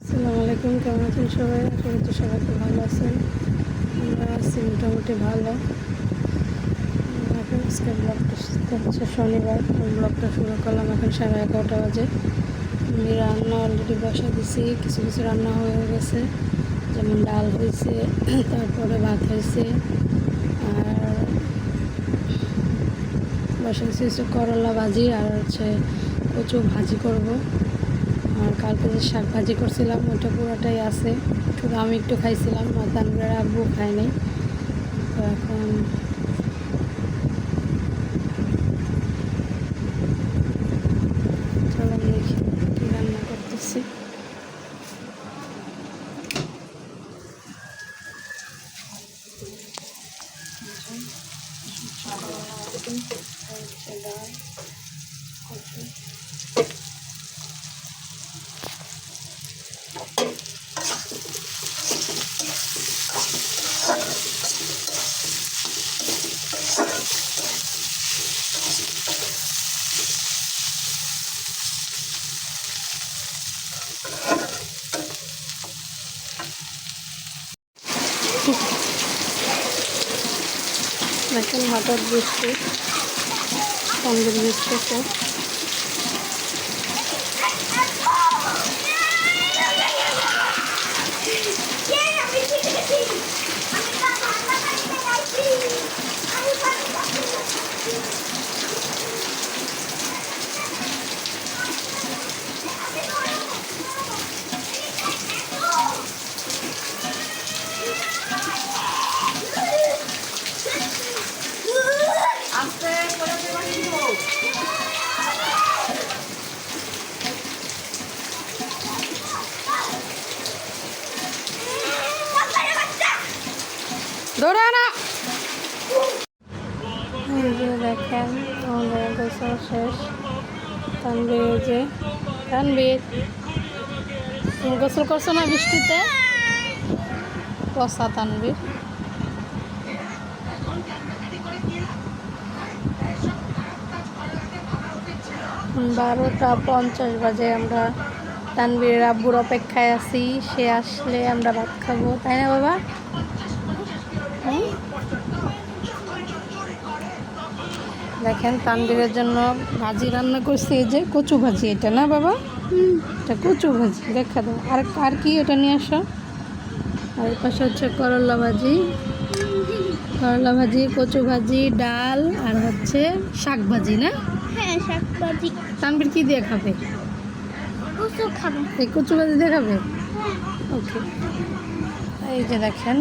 আসসালামু আলাইকুম, কেমন আছেন সবাই? আশা করছি সবাই খুব ভালো আছেন। আমরা আছি মোটামুটি ভালো। এখন আজকে ব্লগটা হচ্ছে শনিবার। ব্লগটা শুরু করলাম এখন সাড়ে এগারোটা বাজে। আমি রান্না অলরেডি বসা দিছি। কিছু কিছু রান্না হয়ে গেছে। যেমন ডাল হয়েছে, তারপরে ভাত হয়েছে। আর বসা দিছি করলা ভাজি আর হচ্ছে কচু ভাজি করব। আর কালকে যে শাক ভাজি করছিলাম, ওটা পুরোটাই আছে। শুধু আমি একটু খাইছিলাম তানভীরের আব্বু খায়নি তো এখন চলো দেখি কী রান্না করতেছি ডাল কচু দেখেন হঠাৎ বৃষ্টি তন্দুর বৃষ্টিতে দৌড়া না এই যে দেখেন আমাদের গোসল শেষ। তানবীর যে তানবীর তুমি গোসল করছ না বৃষ্টিতে? কষা তানবীর বারোটা পঞ্চাশ বাজে আমরা তানবীরের আব্বুর অপেক্ষায় আছি। সে আসলে আমরা ভাত খাব, তাই না বাবা? দেখেন তানবীরের জন্য ভাজি রান্না করছি এই যে কচু ভাজি এটা না বাবা? এটা কচু ভাজি দেখা দাও। আর আর কি এটা নিয়ে আসো? আর পাশে হচ্ছে করলা ভাজি। করলা ভাজি কচু ভাজি ডাল আর হচ্ছে শাক ভাজি না? হ্যাঁ শাকভাজি তানবীর কি দিয়ে খাবে? কচু খাব। এই কচু ভাজি দিয়ে খাবে? ওকে এই যে দেখেন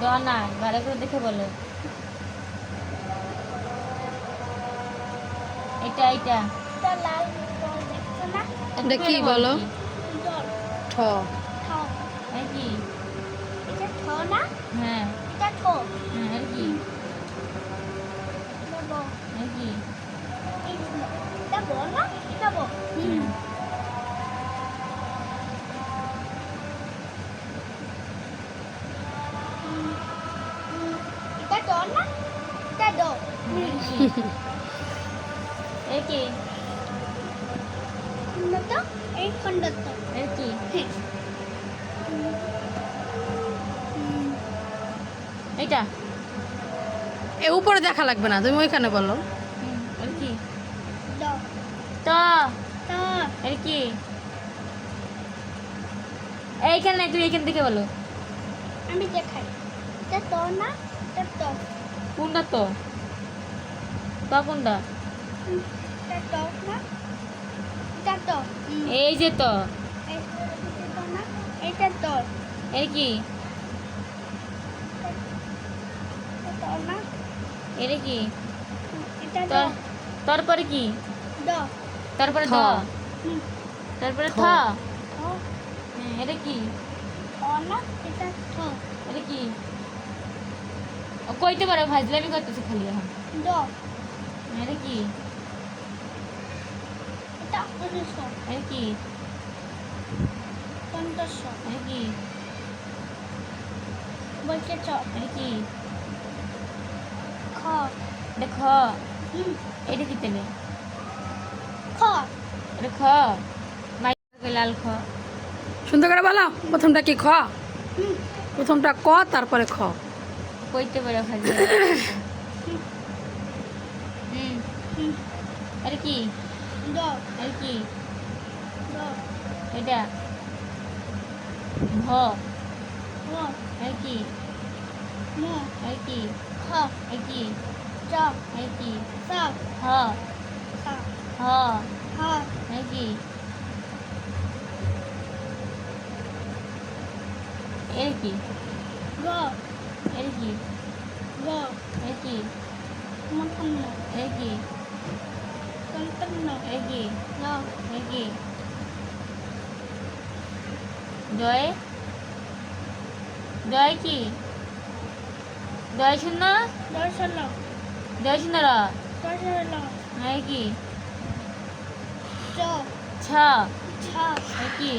দ না ভালো করে দেখে বলো। এটা এটা। এটা লাল ডল দেখছ না? এটা কি বলো? ঠ। ঠ। কি? এটা ঠ না? হ্যাঁ। এটা ঠ। হ্যাঁ কি? এটা ব। কি? এটা ব না এটা ব। হুম। এটা ড না এটা ড এটা কি এটা এ উপরে দেখা লাগবে না তুমি ওইখানে বলো কি ত ত কি এইখানে তুই এইখান থেকে বলো আমি দেখাই এটা ত না এটা ত কোনটা তো কোনটা? এই যে তো। এটা ত এটা কি? এটা কি? তারপরে কি তারপরে। ধ তারপরে থ। হ্যাঁ, এটা কি? এটা কি? কইতে পারো ভাজলামি করতেছে খালি এখন। এটা কি এটা কি এটা কি বলছে চ এটা কি খ এটা কি তেলে খ এটা খ লাল খ সুন্দর করে বলো প্রথমটা কি খ প্রথমটা ক তারপরে খ কইতে পারে আরে কি আরে কি এটা ভ আরে কি আরে কি আরে কি আরে কি হ হ আরে কি এর কি গ কি গ কি মন্তন্য কি এর কি ন এর কি দয় দয় কি দয় শূন্য দর্শন দয় শূন্য র দর্শন এর কি চ ছ ছ কি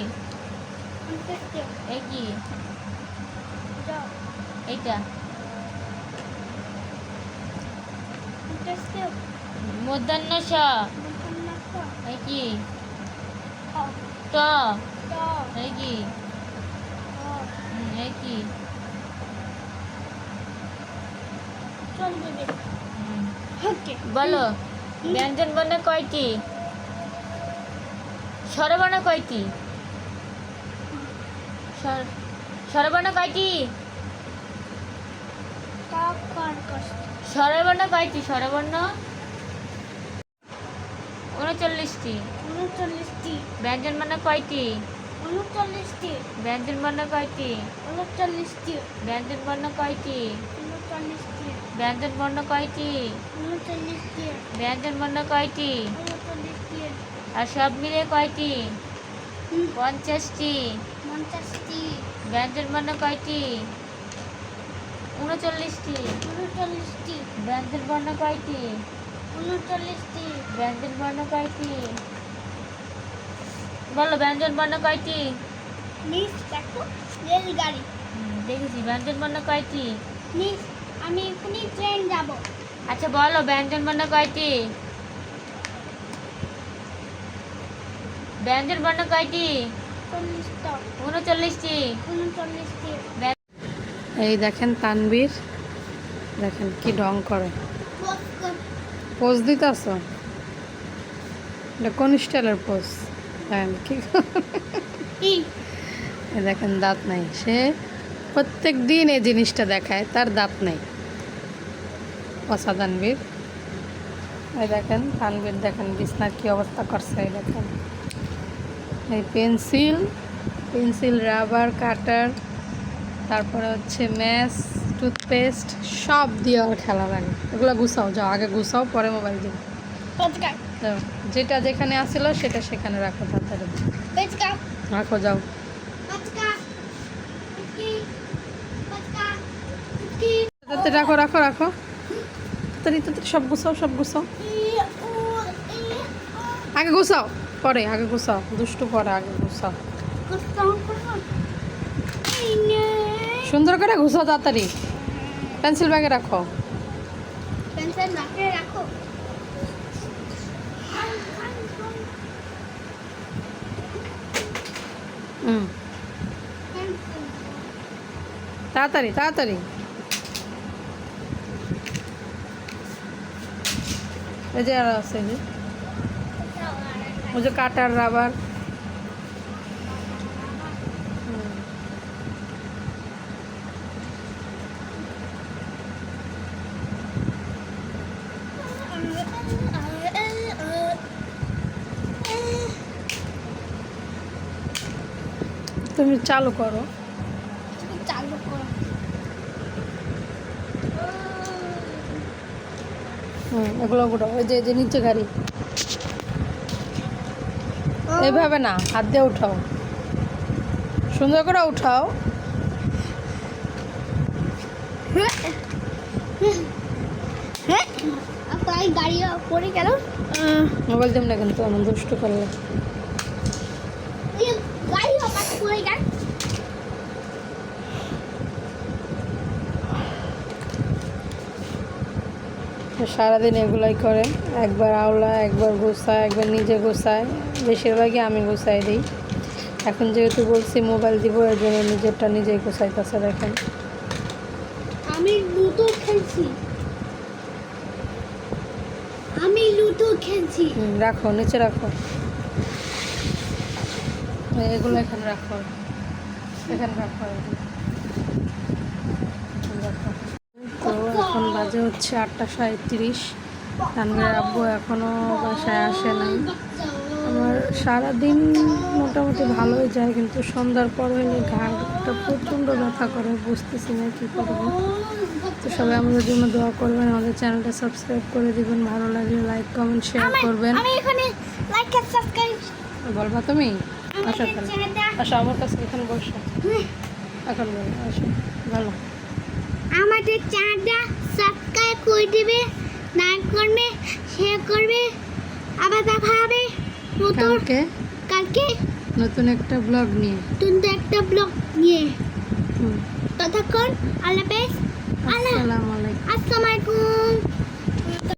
কি এইটা অন্তস্য মধ্যাহ্ন স কি? ট। বলো ব্যঞ্জন বর্ণ কয়টি? স্বরবর্ণ কয়টি? স্বর- স্বরবর্ণ কয়টি? স্বরবর্ণ কয়টি? স্বরবর্ণ উনচল্লিশটি। উনচল্লিশটি। ব্যঞ্জন বর্ণ কয়টি? উনচল্লিশটি। ব্যঞ্জন বর্ণ কয়টি? উনচল্লিশটি। ব্যঞ্জন বর্ণ কয়টি? উনচল্লিশটি। ব্যঞ্জন বর্ণ কয়টি? উনচল্লিশটি। ব্যঞ্জন বর্ণ কয়টি? উনচল্লিশটি। আর সব মিলে কয়টি? পঞ্চাশটি। পঞ্চাশটি। ব্যঞ্জন বর্ণ কয়টি? উনচল্লিশটি। উনচল্লিশটি। ব্যঞ্জন বর্ণ কয়টি? উনচল্লিশটি। ব্যঞ্জন বর্ণ কয়টি? বলো ব্যঞ্জন বর্ণ কয়টি? মিস দেখো রেলগাড়ি। দেখেছি ব্যঞ্জন বর্ণ কয়টি? মিস আমি এখনই ট্রেন যাব। আচ্ছা বলো ব্যঞ্জন বর্ণ কয়টি? ব্যঞ্জন বর্ণ কয়টি? উনচল্লিশটি। উনচল্লিশটি। এই দেখেন তানবীর দেখেন কি ঢং করে। পোজ দিতেছ? এটা কোন স্টাইলের পোজ। দেখেন কি দেখেন দাঁত নাই। সে প্রত্যেক দিন এই জিনিসটা দেখায় তার দাঁত নেই। পচা তানবীর এই দেখেন তানবীর দেখেন বিছনার কি অবস্থা করছে এই দেখেন। এই পেন্সিল পেন্সিল রাবার কাটার তারপরে হচ্ছে ম্যাস টুথপেস্ট সব দিয়ে আর খেলা লাগে। এগুলো গুছাও যাও আগে গুছাও পরে মোবাইল যাও যেটা যেখানে আসিল সেটা সেখানে রাখো তাড়াতাড়ি। রাখো যাও। রাখো রাখো রাখো। তাড়াতাড়ি তাড়াতাড়ি সব গুছাও সব গুছাও। আগে গুছাও পরে আগে গুছাও। দুষ্টু পরে আগে গুছাও। সুন্দর করে গুছাও তাড়াতাড়ি। পেন্সিল ব্যাগে রাখো। পেন্সিল রাখে রাখো। হুম। তাড়াতাড়ি তাড়াতাড়ি। এই যে আর আছে যে। ওই যে কাটার রাবার। তুমি চালু করো। চালু করো হুম এগুলো গুলো ওই যে যে নিচে গাড়ি এইভাবে না হাত দিয়ে উঠাও। সুন্দর করে উঠাও। মোবাইল দেব না কিন্তু এমন দুষ্ট করলে। আমার পড়ে সারাদিন এগুলাই করে। একবার আওলা একবার গোছায় একবার নিজে গোছায় বেশিরভাগই আমি গোছাই দিই। এখন যেহেতু বলছি মোবাইল দিব এর জন্য নিজেরটা নিজেই গোছাইতেছে দেখেন। আমি লুডো খেলছি। আমি লুডো খেলছি। রাখো নিচে রাখো। এই এগুলো এখানে রাখো। এখানে রাখো তো এখন বাজে হচ্ছে আটটা সাঁত্রিশ। তানভীরের আব্বু এখনও বাসায় আসে নাই। আমার সারাদিন মোটামুটি ভালোই যায় কিন্তু সন্ধ্যার পর হলে ঘাটটা প্রচণ্ড ব্যথা করে বুঝতেছি না কী করব। তো সবাই আমাদের জন্য দোয়া করবেন আমাদের চ্যানেলটা সাবস্ক্রাইব করে দিবেন ভালো লাগলে লাইক কমেন্ট শেয়ার করবেন। বলবা তুমি? আসো এখানে। আসো আমার কাছে এখানে বসো। এখন আসো ভালো আমাদের চ্যানেলটা সাবস্ক্রাইব করে দিবে লাইক করবে শেয়ার করবে। আবার দেখা হবে কালকে? নতুন একটা ব্লগ নিয়ে। নতুন একটা ব্লগ নিয়ে। ততক্ষণ আল্লাহ হাফেজ। আসসালামু আলাইকুম। আসসালামু আলাইকুম।